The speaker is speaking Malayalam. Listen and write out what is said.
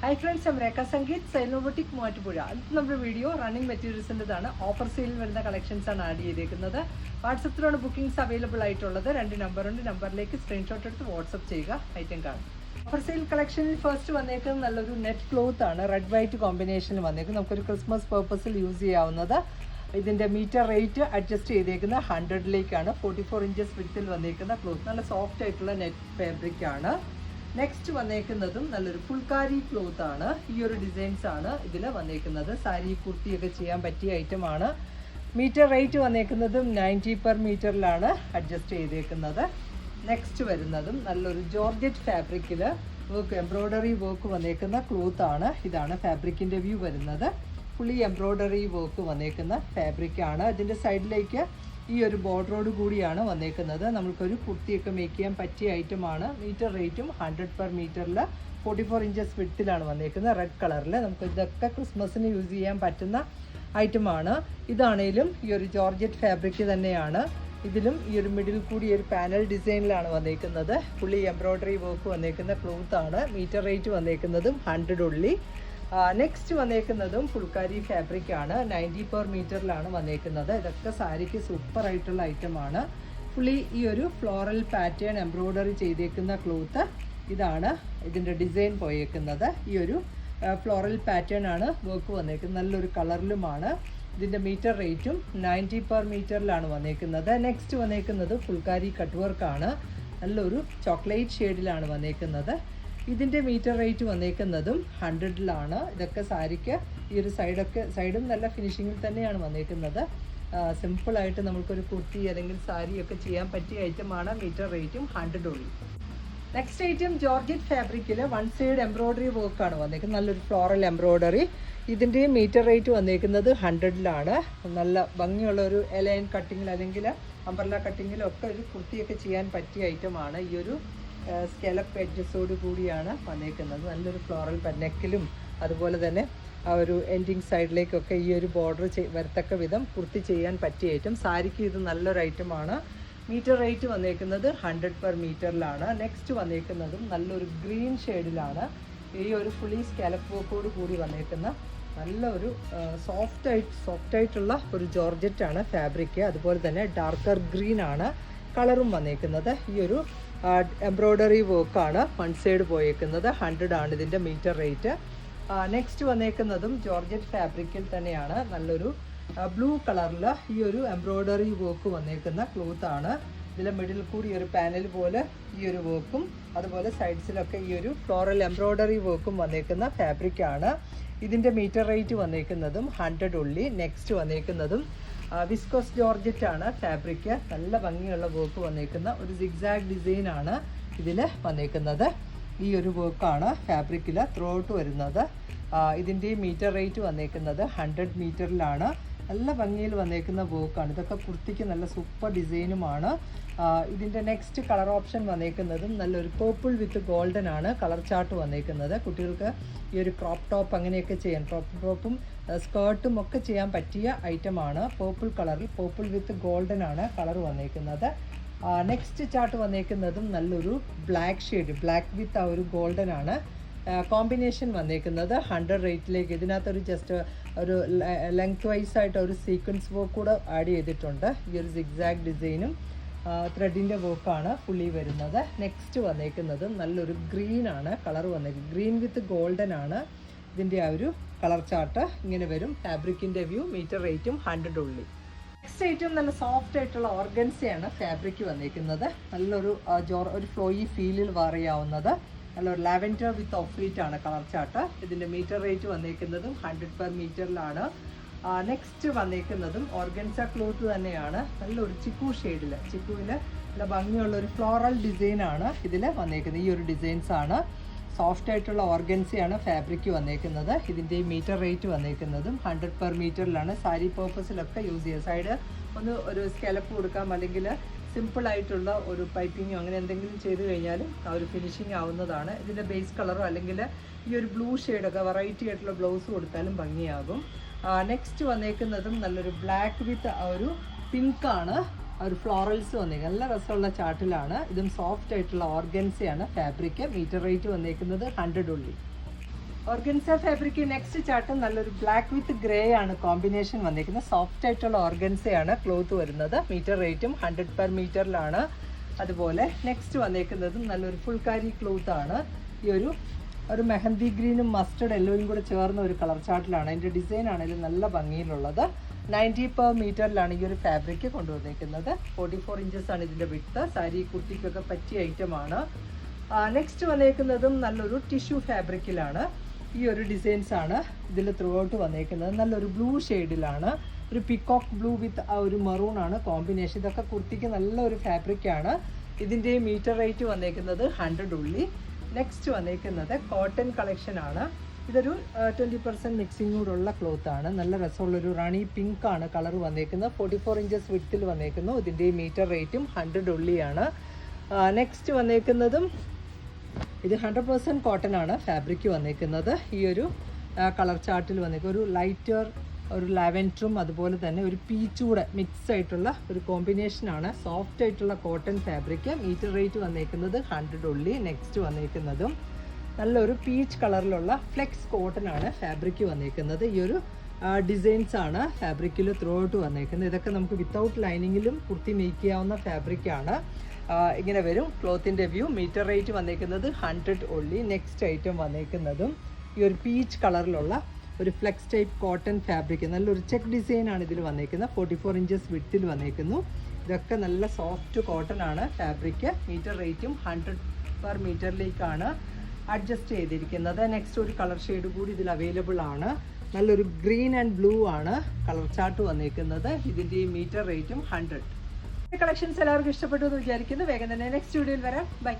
ഹായ് ഫ്രണ്ട്സ് ഞാൻ രേഖ സംഗീത് സൈനോബോട്ടിക് മൂവാറ്റുപുഴ അത് നമ്മുടെ വീഡിയോ റണ്ണിങ് മെറ്റീരിയൽസിന്റെതാണ് ഓഫർ സെയിലിൽ വരുന്ന കളക്ഷൻസ് ആണ് ആഡ് ചെയ്തേക്കുന്നത്. വാട്സപ്പിലാണ് ബുക്കിംഗ്സ് അവൈലബിൾ ആയിട്ടുള്ളത്. രണ്ട് നമ്പറുണ്ട് നമ്പറിലേക്ക് സ്ക്രീൻഷോട്ട് എടുത്ത് വാട്സപ്പ് ചെയ്യുക. ഐറ്റം കാണും. ഓഫർ സെയിൽ കളക്ഷനിൽ ഫസ്റ്റ് വന്നേക്കുന്നത് നല്ലൊരു നെറ്റ് ക്ലോത്ത് ആണ്. റെഡ് വൈറ്റ് കോമ്പിനേഷനിൽ വന്നേക്കുന്നത്. നമുക്കൊരു ക്രിസ്മസ് പർപ്പസിൽ യൂസ് ചെയ്യാവുന്നത്. ഇതിന്റെ മീറ്റർ റേറ്റ് അഡ്ജസ്റ്റ് ചെയ്തേക്കുന്ന ഹൺഡ്രഡിലേക്കാണ് ഫോർട്ടി ഫോർ ഇഞ്ചസ് വിത്തിൽ വന്നേക്കുന്ന ക്ലോത്ത് നല്ല സോഫ്റ്റ് ആയിട്ടുള്ള നെറ്റ് ഫാബ്രിക് ആണ്. നെക്സ്റ്റ് വന്നേക്കുന്നതും നല്ലൊരു ഫുൾക്കാരി ക്ലോത്ത് ആണ്. ഈ ഒരു ഡിസൈൻസ് ആണ് ഇതിൽ വന്നേക്കുന്നത്. സാരി കുർത്തിയൊക്കെ ചെയ്യാൻ പറ്റിയ ഐറ്റം ആണ്. മീറ്റർ റേറ്റ് വന്നേക്കുന്നതും നയന്റി പെർ മീറ്ററിലാണ് അഡ്ജസ്റ്റ് ചെയ്തേക്കുന്നത്. നെക്സ്റ്റ് വരുന്നതും നല്ലൊരു ജോർജറ്റ് ഫാബ്രിക്കിൽ വർക്ക് എംബ്രോയ്ഡറി വർക്ക് വന്നേക്കുന്ന ക്ലോത്ത് ആണ്. ഇതാണ് ഫാബ്രിക്കിന്റെ വ്യൂ വരുന്നത്. ഫുള്ളി എംബ്രോയ്ഡറി വർക്ക് വന്നേക്കുന്ന ഫാബ്രിക്കാണ് ഇതിന്റെ സൈഡിലേക്ക് ഈ ഒരു ബോർഡറോട് കൂടിയാണ് വന്നേക്കുന്നത്. നമുക്കൊരു കുർത്തിയൊക്കെ മേക്ക് ചെയ്യാൻ പറ്റിയ ഐറ്റമാണ് മീറ്റർ റേറ്റും ഹൺഡ്രഡ് പെർ മീറ്ററിൽ ഫോർട്ടി ഫോർ ഇഞ്ചസ് വിട്ടിലാണ് വന്നേക്കുന്നത്. റെഡ് കളറിൽ നമുക്ക് ഇതൊക്കെ ക്രിസ്മസിന് യൂസ് ചെയ്യാൻ പറ്റുന്ന ഐറ്റമാണ് ഇതാണേലും ഈ ഒരു ജോർജറ്റ് ഫാബ്രിക് തന്നെയാണ്. ഇതിലും ഈ ഒരു മിഡിൽ കൂടി ഒരു പാനൽ ഡിസൈനിലാണ് വന്നേക്കുന്നത്. ഫുള്ളി എംബ്രോയ്ഡറി വർക്ക് വന്നേക്കുന്ന ക്ലോത്താണ് മീറ്റർ റേറ്റ് വന്നേക്കുന്നതും ഹൺഡ്രഡ് ഉള്ളി. നെക്സ്റ്റ് വന്നേക്കുന്നതും ഫുൾക്കാരി ഫാബ്രിക് ആണ്. നയന്റി പെർ മീറ്ററിലാണ് വന്നേക്കുന്നത്. ഇതൊക്കെ സാരിക്ക് സൂപ്പർ ആയിട്ടുള്ള ഐറ്റമാണ് ഫുള്ളി ഈ ഒരു ഫ്ലോറൽ പാറ്റേൺ എംബ്രോയ്ഡറി ചെയ്തേക്കുന്ന ക്ലോത്ത് ഇതാണ് ഇതിന്റെ ഡിസൈൻ പോയേക്കുന്നത്. ഈ ഒരു ഫ്ലോറൽ പാറ്റേൺ ആണ് വർക്ക് വന്നേക്കുന്നത്. നല്ലൊരു കളറിലുമാണ് ഇതിന്റെ മീറ്റർ റേറ്റും നയന്റി പെർ മീറ്ററിലാണ് വന്നേക്കുന്നത്. നെക്സ്റ്റ് വന്നേക്കുന്നത് ഫുൾക്കാരി കട്ട് വർക്കാണ് നല്ലൊരു ചോക്ലേറ്റ് ഷെയ്ഡിലാണ് വന്നേക്കുന്നത്. ഇതിന്റെ മീറ്റർ റേറ്റ് വന്നേക്കുന്നതും ഹൺഡ്രഡിലാണ് ഇതൊക്കെ സാരിക്ക് ഈ ഒരു സൈഡൊക്കെ സൈഡും നല്ല ഫിനിഷിങ്ങിൽ തന്നെയാണ് വന്നേക്കുന്നത്. സിമ്പിളായിട്ട് നമുക്കൊരു കുർത്തി അല്ലെങ്കിൽ സാരിയൊക്കെ ചെയ്യാൻ പറ്റിയ ഐറ്റമാണ് മീറ്റർ റേറ്റും hundred only next item georgette ഫാബ്രിക്കിൽ വൺ സൈഡ് എംബ്രോയ്ഡറി വർക്കാണ് വന്നേക്കുന്നത്. നല്ലൊരു ഫ്ലോറൽ എംബ്രോയ്ഡറി ഇതിന്റെ മീറ്റർ റേറ്റ് വന്നേക്കുന്നത് ഹൺഡ്രഡിലാണ് നല്ല ഭംഗിയുള്ള ഒരു എലൈൻ കട്ടിങ്ങിൽ അല്ലെങ്കിൽ അംബർല കട്ടിങ്ങിലൊക്കെ ഒരു കുർത്തിയൊക്കെ ചെയ്യാൻ പറ്റിയ ഐറ്റമാണ് ഈ ഒരു സ്കെലപ്പ് എഡ്ജസോട് കൂടിയാണ് വന്നേക്കുന്നത്. നല്ലൊരു ഫ്ലോറൽ നെക്കിലും അതുപോലെ തന്നെ ആ ഒരു എൻഡിങ് സൈഡിലേക്കൊക്കെ ഈ ഒരു ബോർഡർ വരത്തക്ക വിധം കുർത്തി ചെയ്യാൻ പറ്റിയ ഐറ്റം സാരിക്ക് ഇത് നല്ലൊരു ഐറ്റമാണ് മീറ്റർ റേറ്റ് വന്നേക്കുന്നത് ഹൺഡ്രഡ് പെർ മീറ്ററിലാണ് നെക്സ്റ്റ് വന്നേക്കുന്നതും നല്ലൊരു ഗ്രീൻ ഷെയ്ഡിലാണ് ഈ ഒരു ഫുള്ളി സ്കാലപ്പ് വർക്കോട് കൂടി വന്നേക്കുന്ന നല്ലൊരു സോഫ്റ്റ് ആയിട്ട് സോഫ്റ്റ് ആയിട്ടുള്ള ഒരു ജോർജറ്റാണ് ഫാബ്രിക് അതുപോലെ തന്നെ ഡാർക്കർ ഗ്രീൻ ആണ് കളറും വന്നേക്കുന്നത്. ഈ ഒരു എംബ്രോയ്ഡറി വർക്കാണ് വൺ സൈഡ് പോയേക്കുന്നത്. ഹൺഡ്രഡ് ആണ് ഇതിന്റെ മീറ്റർ റേറ്റ് നെക്സ്റ്റ് വന്നേക്കുന്നതും ജോർജറ്റ് ഫാബ്രിക്കിൽ തന്നെയാണ്. നല്ലൊരു ബ്ലൂ കളറിൽ ഈ ഒരു എംബ്രോയ്ഡറി വർക്ക് വന്നേക്കുന്ന ക്ലോത്ത് ആണ്. ഇതിലെ മിഡിൽ കൂടി ഒരു പാനൽ പോലെ ഈ ഒരു വർക്കും അതുപോലെ സൈഡ്സിലൊക്കെ ഈ ഒരു ഫ്ലോറൽ എംബ്രോയ്ഡറി വർക്കും വന്നേക്കുന്ന ഫാബ്രിക്കാണ് ഇതിന്റെ മീറ്റർ റേറ്റ് വന്നേക്കുന്നതും ഹൺഡ്രഡ് ഉള്ളി. നെക്സ്റ്റ് വന്നേക്കുന്നതും വിസ്കോസ് ജോർജറ്റ് ആണ് ഫാബ്രിക് നല്ല ഭംഗിയുള്ള വർക്ക് വന്നേക്കുന്ന ഒരു സിഗ്സാഗ് ഡിസൈൻ ആണ് ഇതിൽ വന്നേക്കുന്നത്. ഈ ഒരു വർക്കാണ് ഫാബ്രിക്കിൽ ത്രൂ ഔട്ട് വരുന്നത്. ഇതിന്റെ മീറ്റർ റേറ്റ് വന്നേക്കുന്നത് ഹൺഡ്രഡ് മീറ്ററിലാണ് നല്ല ഭംഗിയിൽ വന്നേക്കുന്ന വർക്കാണ് ഇതൊക്കെ കുർത്തിക്ക് നല്ല സൂപ്പർ ഡിസൈനുമാണ് ഇതിന്റെ നെക്സ്റ്റ് കളർ ഓപ്ഷൻ വന്നേക്കുന്നതും നല്ലൊരു പേർപ്പിൾ വിത്ത് ഗോൾഡൻ ആണ് കളർ ചാർട്ട് വന്നേക്കുന്നത്. കുട്ടികൾക്ക് ഈ ഒരു ക്രോപ്പ് ടോപ്പ് അങ്ങനെയൊക്കെ ചെയ്യാം. ക്രോപ്പ് ടോപ്പും സ്കേർട്ടും ഒക്കെ ചെയ്യാൻ പറ്റിയ ഐറ്റമാണ് പേർപ്പിൾ കളറിൽ പേർപ്പിൾ വിത്ത് ഗോൾഡൻ ആണ് കളർ വന്നേക്കുന്നത്. നെക്സ്റ്റ് ചാർട്ട് വന്നേക്കുന്നതും നല്ലൊരു ബ്ലാക്ക് ഷെയ്ഡ് ബ്ലാക്ക് വിത്ത് ആ ഒരു ഗോൾഡൻ ആണ്. കോമ്പിനേഷൻ വന്നേക്കുന്നത് ഹൺഡ്രഡ് റേറ്റിലേക്ക് ഇതിനകത്തൊരു ജസ്റ്റ് ഒരു ലെങ്ത് വൈസ് ആയിട്ട് ഒരു സീക്വൻസ് വർക്ക് കൂടെ ആഡ് ചെയ്തിട്ടുണ്ട്. ഈ ഒരു സിഗ്സാഗ് ഡിസൈനും ത്രെഡിന്റെ വർക്കാണ് ഫുള്ളി വരുന്നത്. നെക്സ്റ്റ് വന്നേക്കുന്നത് നല്ലൊരു ഗ്രീൻ ആണ്. കളർ വന്നേക്കുന്നത് ഗ്രീൻ വിത്ത് ഗോൾഡൻ ആണ്. ഇതിന്റെ ആ ഒരു കളർ ചാർട്ട് ഇങ്ങനെ വരും. ഫാബ്രിക്കിന്റെ വ്യൂ മീറ്റർ റേറ്റും ഹൺഡ്രഡ് ഉള്ളി. നെക്സ്റ്റ് ഏറ്റവും നല്ല സോഫ്റ്റ് ആയിട്ടുള്ള ഓർഗൻസയാണ് ഫാബ്രിക് വന്നേക്കുന്നത്. നല്ലൊരു ജോർ ഒരു ഫ്ലോയി ഫീലിൽ വാറിയാവുന്നത് നല്ലൊരു ലാവൻഡർ വിത്ത് ഓഫ് വൈറ്റ് ആണ് കളർ ചാർട്ട് ഇതിന്റെ മീറ്റർ റേറ്റ് വന്നേക്കുന്നതും ഹൺഡ്രഡ് പെർ മീറ്ററിലാണ് നെക്സ്റ്റ് വന്നേക്കുന്നതും ഓർഗൻസ ക്ലോത്ത് തന്നെയാണ്. നല്ലൊരു ചിക്കു ഷെയ്ഡിൽ ചിക്കുവിൽ നല്ല ഭംഗിയുള്ള ഒരു ഫ്ലോറൽ ഡിസൈൻ ആണ് ഇതിൽ വന്നേക്കുന്നത്. ഈ ഒരു ഡിസൈൻസ് ആണ്. സോഫ്റ്റ് ആയിട്ടുള്ള ഓർഗൻസിയാണ് ഫാബ്രിക് വന്നേക്കുന്നത്. ഇതിന്റെ മീറ്റർ റേറ്റ് വന്നേക്കുന്നതും ഹൺഡ്രഡ് പെർ മീറ്ററിലാണ് സാരി പേർപ്പസിലൊക്കെ യൂസ് ചെയ്യുക സൈഡ് ഒന്ന് ഒരു സ്കെലപ്പ് കൊടുക്കാം. അല്ലെങ്കിൽ സിമ്പിൾ ആയിട്ടുള്ള ഒരു പൈപ്പിങ്ങോ അങ്ങനെ എന്തെങ്കിലും ചെയ്ത് കഴിഞ്ഞാൽ ആ ഒരു ഫിനിഷിങ് ആവുന്നതാണ്. ഇതിന്റെ ബേസ് കളറോ അല്ലെങ്കിൽ ഈ ഒരു ബ്ലൂ ഷെയ്ഡൊക്കെ വെറൈറ്റി ആയിട്ടുള്ള ബ്ലൗസ് കൊടുത്താലും ഭംഗിയാകും. നെക്സ്റ്റ് വന്നേക്കുന്നതും നല്ലൊരു ബ്ലാക്ക് വിത്ത് ഒരു പിങ്കാണ് ഒരു ഫ്ലോറൽസ് വന്നേക്കുന്നത്. നല്ല രസമുള്ള ചാട്ടിലാണ്. ഇതും സോഫ്റ്റ് ആയിട്ടുള്ള ഓർഗൻസയാണ് ഫാബ്രിക് മീറ്റർ റേറ്റ് വന്നേക്കുന്നത് hundred only. Organza fabric next chart നല്ലൊരു ബ്ലാക്ക് വിത്ത് ഗ്രേ ആണ് കോമ്പിനേഷൻ വന്നിരിക്കുന്നത്. സോഫ്റ്റ് ആയിട്ടുള്ള ഓർഗൻസയാണ് ക്ലോത്ത് വരുന്നത്. മീറ്റർ റേറ്റും ഹൺഡ്രഡ് പെർ മീറ്ററിലാണ് അതുപോലെ നെക്സ്റ്റ് വന്നേക്കുന്നത് നല്ലൊരു ഫുൾക്കാരി ക്ലോത്ത് ആണ്. ഈ ഒരു ഒരു മെഹന്തി ഗ്രീനും മസ്റ്റർഡ് എല്ലോയും കൂടെ ചേർന്ന ഒരു കളർ ചാർട്ടിലാണ് അതിന്റെ ഡിസൈൻ ആണെങ്കിലും നല്ല ഭംഗിയിലുള്ളത്. നയന്റി പെർ മീറ്ററിലാണ് ഈ ഒരു ഫാബ്രിക് കൊണ്ടുവന്നിരിക്കുന്നത് ഫോർട്ടി ഫോർ ഇഞ്ചസ് ആണ് ഇതിന്റെ വിട്ട് സാരി കുട്ടിക്കൊക്കെ പറ്റിയ ഐറ്റമാണ് നെക്സ്റ്റ് വന്നേക്കുന്നതും നല്ലൊരു ടിഷ്യൂ ഫാബ്രിക്കിലാണ് ഈ ഒരു ഡിസൈൻസ് ആണ് ഇതിൽ ത്രൂ ഔട്ട് വന്നേക്കുന്നത്. നല്ലൊരു ബ്ലൂ ഷെയ്ഡിലാണ് ഒരു പിക്കോക്ക് ബ്ലൂ വിത്ത് ആ ഒരു മെറൂൺ ആണ് കോമ്പിനേഷൻ ഇതൊക്കെ കുർത്തിക്ക് നല്ലൊരു ഫാബ്രിക്കാണ് ഇതിന്റെ മീറ്റർ റേറ്റ് വന്നേക്കുന്നത് ഹൺഡ്രഡ് ഉള്ളി. നെക്സ്റ്റ് വന്നേക്കുന്നത് കോട്ടൺ കളക്ഷൻ ആണ്. ഇതൊരു ട്വന്റി പെർസെന്റ് മിക്സിംഗ് കൂടെയുള്ള ക്ലോത്ത് ആണ്. നല്ല രസമുള്ളൊരു റണി പിങ്ക് ആണ് കളർ വന്നേക്കുന്നത്. ഫോർട്ടി ഫോർ ഇഞ്ചസ് വിത്തിൽ വന്നേക്കുന്നു. ഇതിന്റെ മീറ്റർ റേറ്റും ഹൺഡ്രഡ് ഉള്ളിയാണ്. നെക്സ്റ്റ് വന്നേക്കുന്നതും ഇത് ഹൺഡ്രഡ് പേഴ്സന്റ് കോട്ടൺ ആണ് ഫാബ്രിക് വന്നിരിക്കുന്നത് ഈ ഒരു കളർ ചാർട്ടിൽ വന്നിരിക്കുന്നത് ഒരു ലൈറ്റർ ഒരു ലാവൻഡറും അതുപോലെ തന്നെ ഒരു പീച്ചൂടെ മിക്സ് ആയിട്ടുള്ള ഒരു കോമ്പിനേഷനാണ് സോഫ്റ്റ് ആയിട്ടുള്ള കോട്ടൺ ഫാബ്രിക് മീറ്റർ റേറ്റ് വന്നിരിക്കുന്നത് ഹൺഡ്രഡ് ഉള്ളി നെക്സ്റ്റ് വന്നിരിക്കുന്നതും നല്ലൊരു പീച്ച് കളറിലുള്ള ഫ്ലെക്സ് കോട്ടൺ ആണ് ഫാബ്രിക് വന്നിരിക്കുന്നത് ഈ ഒരു ഡിസൈൻസ് ആണ് ഫാബ്രിക്കിൽ ത്രൂ ഔട്ട് വന്നേക്കുന്നത്. ഇതൊക്കെ നമുക്ക് വിത്തൗട്ട് ലൈനിങ്ങിലും കുർത്തി മേക്ക് ചെയ്യാവുന്ന ഫാബ്രിക്കാണ് ഇങ്ങനെ വരും. ക്ലോത്തിന്റെ വ്യൂ മീറ്റർ റേറ്റ് വന്നേക്കുന്നത് ഹൺഡ്രഡ് ഉള്ളി നെക്സ്റ്റ് ഐറ്റം വന്നേക്കുന്നതും ഈ ഒരു പീച്ച് കളറിലുള്ള ഒരു ഫ്ലെക്സ് ടൈപ്പ് കോട്ടൺ ഫാബ്രിക് നല്ലൊരു ചെക്ക് ഡിസൈൻ ആണ് ഇതിൽ വന്നേക്കുന്നത്. ഫോർട്ടി ഫോർ ഇഞ്ചസ് വിട്ടിൽ വന്നേക്കുന്നു. ഇതൊക്കെ നല്ല സോഫ്റ്റ് കോട്ടൺ ആണ് ഫാബ്രിക് മീറ്റർ റേറ്റും ഹൺഡ്രഡ് പെർ മീറ്ററിലേക്കാണ് അഡ്ജസ്റ്റ് ചെയ്തിരിക്കുന്നത്. നെക്സ്റ്റ് ഒരു കളർ ഷെയ്ഡ് കൂടി ഇതിൽ അവൈലബിൾ ആണ്. നല്ലൊരു ഗ്രീൻ ആൻഡ് ബ്ലൂ ആണ് കളർ ചാർട്ട് വന്നേക്കുന്നത്. ഇതിന്റെ മീറ്റർ റേറ്റും ഹൺഡ്രഡ് കളക്ഷൻസ് എല്ലാവർക്കും ഇഷ്ടപ്പെട്ടു എന്ന് വിചാരിക്കുന്നു. വേഗം തന്നെ നെക്സ്റ്റ് വീഡിയോയിൽ വരാം. ബൈ